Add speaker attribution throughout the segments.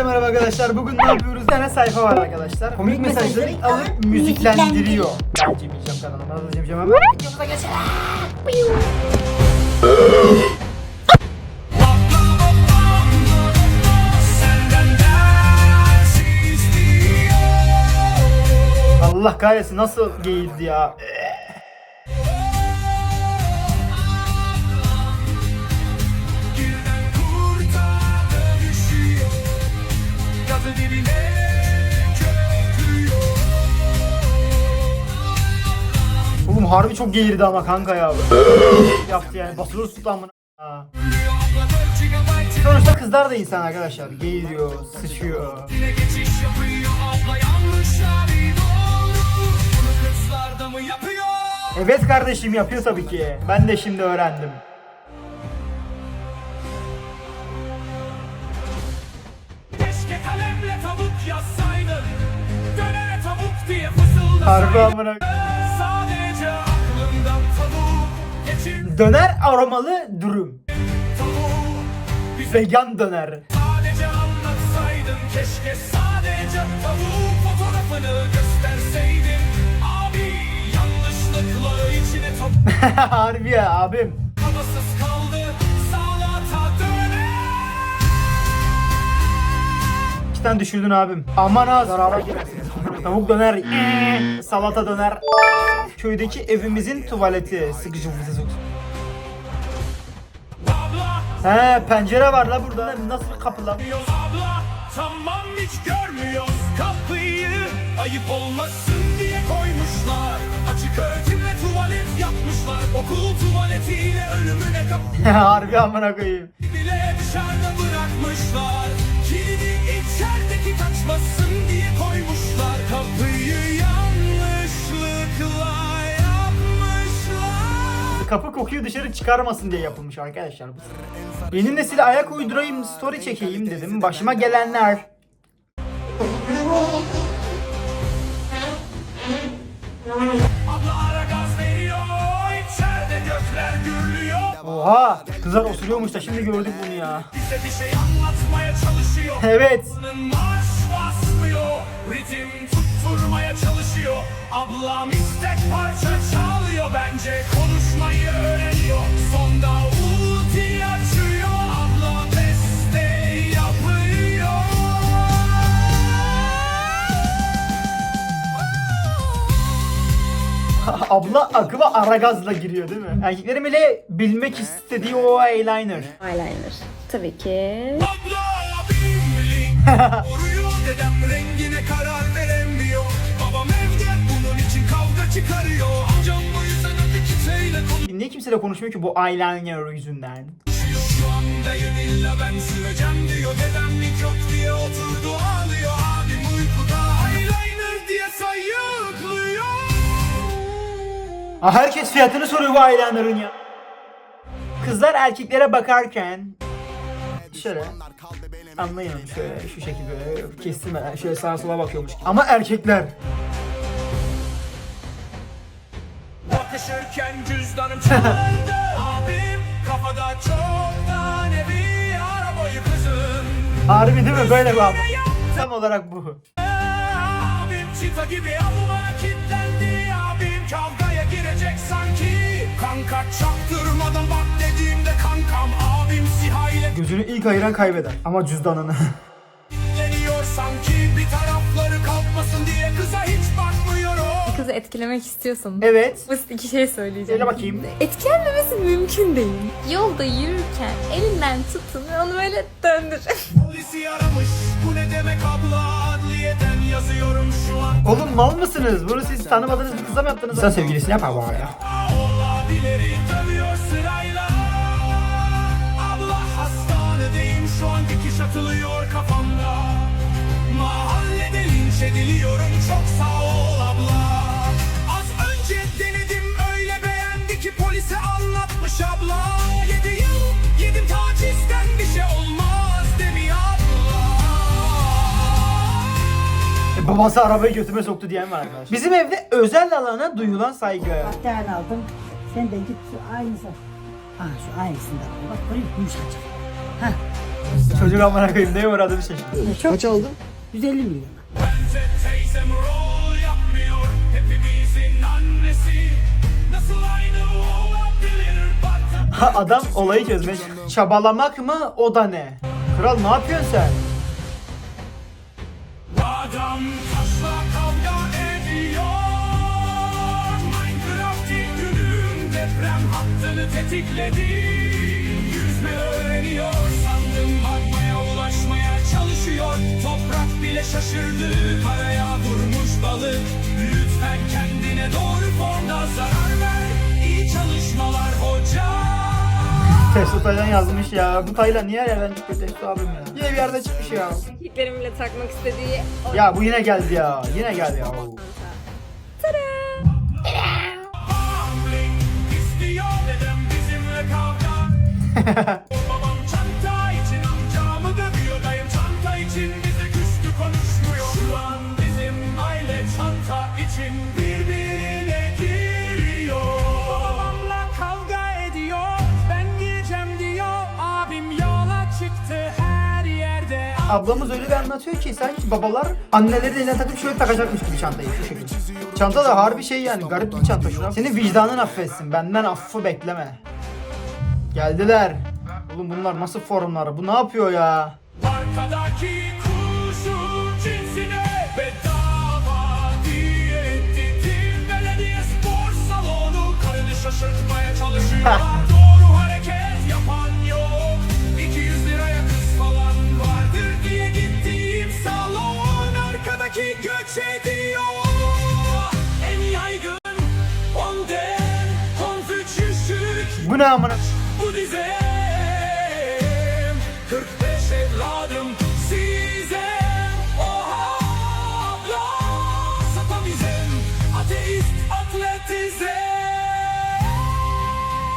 Speaker 1: Herkese merhaba arkadaşlar. Bugün ne yapıyoruz? Tane sayfa var arkadaşlar. Komik mesajları alıp müziklendiriyor. Ben Cem İlcem kanalıma da Cem Cem hemen.
Speaker 2: Videomuza geçelim.
Speaker 1: Allah kahretsin nasıl geğirdi ya. Harbi çok geğirdi ama kanka ya. Yaptı yani basılı tuttu amına. Ha. Sonuçta kızlar da insan arkadaşlar. Geğiriyor, sıçıyor. Evet kardeşim yapıyor tabii ki. Ben de şimdi öğrendim.
Speaker 3: Keşke kalemle
Speaker 1: Döner aromalı dürüm.
Speaker 3: tavuğu Bize
Speaker 1: Vegan döner.
Speaker 3: sadece anlatsaydın Keşke sadece tavuk fotoğrafını gösterseydin Abi yanlışlıkla içine top
Speaker 1: Harbi ya abim.
Speaker 3: havasız kaldı Salata döner
Speaker 1: İki tane düşürdün abim. Aman ha zarara girersin. Tavuk döner. ee, salata döner. Köydeki evimizin tuvaleti. Sıkıcı bize sok. He pencere var la burada. Nasıl kapı lan?
Speaker 3: Görmüyoruz abla tamam hiç görmüyoruz kapıyı Ayıp olmasın diye koymuşlar Açık öğretimle tuvalet yapmışlar Okul tuvaletiyle ölümüne kapı
Speaker 1: Harbi amına koyayım.
Speaker 3: bile dışarıda bırakmışlar Kilidi içerideki kaçmasın
Speaker 1: Kapı kokuyu dışarı çıkarmasın diye yapılmış arkadaşlar. Yeni nesile ayak uydurayım, story çekeyim dedim. Başıma gelenler. Oha! Kızlar osuruyormuş da şimdi gördük bunu ya. Evet.
Speaker 3: Ritim tutturmaya çalışıyor Ablam istek parça çalıyor Bence konuşmayı öğreniyor Sonda ulti açıyor Abla beste yapıyor
Speaker 1: Abla akıma ara gazla giriyor değil mi? Erkeklerin bile bilmek istediği o eyeliner.
Speaker 2: Eyeliner. Tabii ki.
Speaker 3: Abla bimling Oruyor dedem rengine karar veremiyor Babam evde bunun için kavga çıkarıyor
Speaker 1: Niye kimseyle konuşmuyor ki bu eyeliner yüzünden?
Speaker 3: Şu anda illa ben süreceğim diyor Dedemlik yok diye oturdu ağlıyor Abim uykuda eyeliner diye sayıklıyor
Speaker 1: Aa, herkes fiyatını soruyor bu eyeliner'ın ya. Kızlar erkeklere bakarken şöyle anlayın şöyle şu şekilde kestirmeden şöyle sağa sola bakıyormuş. Ama erkekler
Speaker 3: Bakışırken cüzdanım çalındı. Abim kafada çok tane bir arabayı kızın.
Speaker 1: Harbi değil mi? Böyle bir abi. Tam olarak bu.
Speaker 3: Abim çita gibi avlulara kilitlendi. Abim kavgaya girecek sanki. Kanka çaktırmadan bak dediğimde kankam. Abim siha ile
Speaker 1: Gözünü ilk ayıran kaybeder ama cüzdanını.
Speaker 3: deniyor sanki. Bir tarafları kalkmasın diye kıza hiç bakmıyorum
Speaker 4: kızı etkilemek istiyorsan
Speaker 1: evet.
Speaker 4: basit iki şey söyleyeceğim.
Speaker 1: Söyle bakayım.
Speaker 4: Etkilenmemesi mümkün değil. Yolda yürürken elinden tutun ve onu böyle döndür.
Speaker 3: Polisi aramış bu ne demek abla Adliyeden yazıyorum şu an
Speaker 1: Oğlum mal mısınız? Bunu siz tanımadığınız bir kıza mı yaptınız? Sen sevgilisini yapar bu arada.
Speaker 3: Olabilileri dövüyor sırayla Abla hastanedeyim şu an dikiş atılıyor kafamda Mahallede linç ediliyorum çok sağ ol
Speaker 1: babası arabayı götüme soktu diyen var arkadaşlar. Bizim evde özel alana duyulan saygı.
Speaker 5: Tane aldım. Sen de git şu aynısı. Ha şu aynısından. Bak böyle yumuşacık. Ha
Speaker 1: Çocuk amına koyayım neye uğradığını şaşırdı.
Speaker 5: Kaç aldın?
Speaker 6: 150 milyon.
Speaker 1: Ha, Adam olayı çözmüş. Çabalamak mı o da ne? Kral ne yapıyorsun sen?
Speaker 3: Adam deprem hattını tetikledi Yüzme öğreniyor sandım magmaya ulaşmaya çalışıyor Toprak bile şaşırdı karaya durmuş balık Lütfen kendine doğru formda zarar ver İyi çalışmalar hoca
Speaker 1: Testo Taylan yazmış ya. Bu Taylan niye yerden çıkıyor Testo abim ya? Yine bir yerde çıkmış ya.
Speaker 4: Erkeklerimle takmak istediği
Speaker 1: Ya bu yine geldi ya. Yine geldi ya.
Speaker 3: Bambling
Speaker 1: Ablamız öyle bir anlatıyor ki sanki babalar anneleri eline takıp şöyle takacakmış gibi çantayı şu şekilde. Çanta da harbi şey yani garip bir çanta şuna. Senin vicdanın affetsin. Benden affı bekleme. Geldiler. Oğlum bunlar nasıl forumlar? Bu ne yapıyor ya?
Speaker 3: Arkadaki kuşun cinsine bedava diye ettiğim belediye spor salonu karını şaşırtmaya çalışıyor. Doğru hareket yapan yok. 200 liraya kız falan vardır diye gittiğim salon arkadaki göç ediyor. En yaygın Onden Konfüçyüsçülük
Speaker 1: Bu ne amına?
Speaker 3: Bu dizem 45 evladım size Oha abla Satanizm Ateist atletizm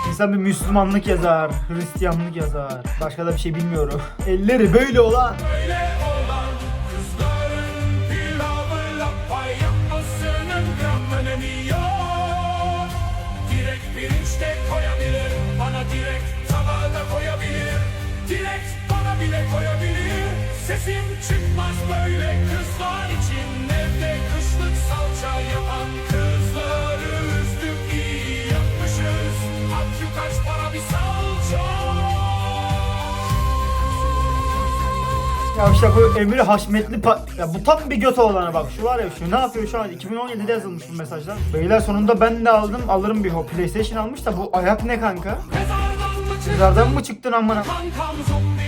Speaker 1: İnsan bir Müslümanlık yazar, Hristiyanlık yazar. Başka da bir şey bilmiyorum. Elleri böyle olan.
Speaker 3: Böyle Sesim çıkmaz böyle kızlar için Evde kışlık salça yapan kızları üzdük iyi yapmışız Akü kaç para bir salça
Speaker 1: Ya işte bu Emir Haşmetli pa- ya bu tam bir göt oğlanı bak şu var ya şu ne yapıyor şu an 2017'de yazılmış bu mesajlar. Beyler sonunda ben de aldım alırım bir ho PlayStation almış da bu ayak ne kanka?
Speaker 3: Mezardan mı çıktın?
Speaker 1: Amına?
Speaker 3: Kankam zombi?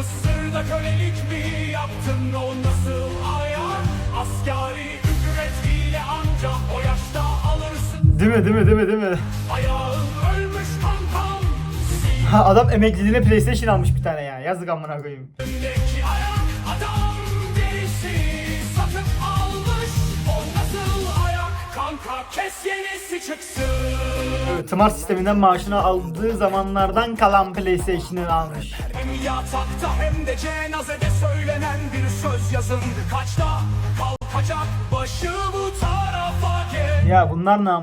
Speaker 3: Mısır'da kölelik mi yaptın o nasıl ayar? Asgari ücretiyle anca o yaşta alırsın
Speaker 1: Değil mi değil mi değil mi değil mi?
Speaker 3: Ayağın ölmüş kankam
Speaker 1: Ha, adam emekliliğine PlayStation almış bir tane ya yazık amına koyayım.
Speaker 3: Kanka kes yenisi çıksın
Speaker 1: Evet, tımar sisteminden maaşını aldığı zamanlardan kalan PlayStation'ı almış.
Speaker 3: Hem yatakta hem de cenazede söylenen bir söz yazın Kaçta kalkacak başı bu tarafa
Speaker 1: Ya bunlar ne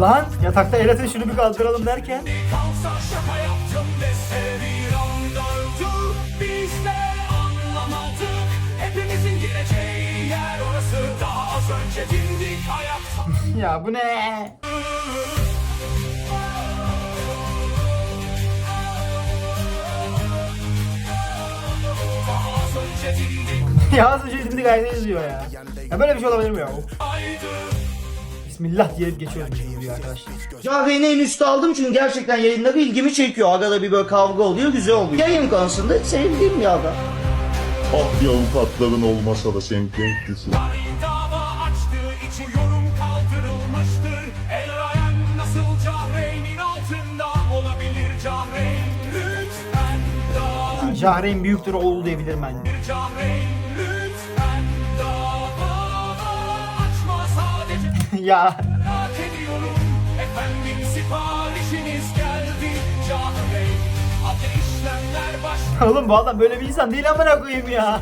Speaker 1: Lan yatakta el atın şunu bir kaldıralım derken.
Speaker 3: kalsa
Speaker 1: Ya bu ne? Ya az önce şimdi gayet yazıyor ya. Ya böyle bir şey olabilir mi ya? Bismillah diye geçiyoruz biz arkadaşlar.
Speaker 5: Cahreyn'i en üstte aldım çünkü gerçekten yayınları ilgimi çekiyor. Arada bir böyle kavga oluyor, güzel oluyor. Yayın konusunda sevdiğim bir adam.
Speaker 7: Ah bir avukatların olmasa da senkrenklisin.
Speaker 3: dava açtığı için yorum dava
Speaker 1: Jahreyn büyüktür oğul diyebilirim ben.
Speaker 3: Cahreyn lütfen dava açma sadece.
Speaker 1: Ya.
Speaker 3: Merak ediyorum. Efendim siparişiniz geldi. Cahreyn Adli işlemler başladı.
Speaker 1: Oğlum bu adam böyle bir insan değil amına koyayım ya.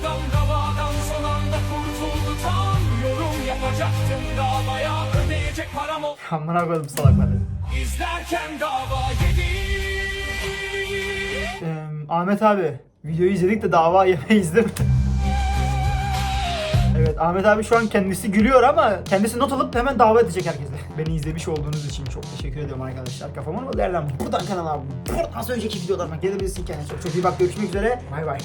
Speaker 3: Adam davadan son anda kurtuldu tam Yorum yapacaktım davaya ödeyecek param o
Speaker 1: Amına koydum salakları.
Speaker 3: izlerken dava yedi
Speaker 1: Ahmet abi videoyu izledik de dava yemeyiz değil mi? Evet Ahmet abi şu an kendisi gülüyor ama kendisi not alıp hemen dava edecek herkese. Beni izlemiş olduğunuz için çok teşekkür ediyorum arkadaşlar. Kafamın o değerlen buradan kanala buradan sonraki videolarıma gelebilirsin kendine çok çok iyi bak görüşmek üzere. Bay bay.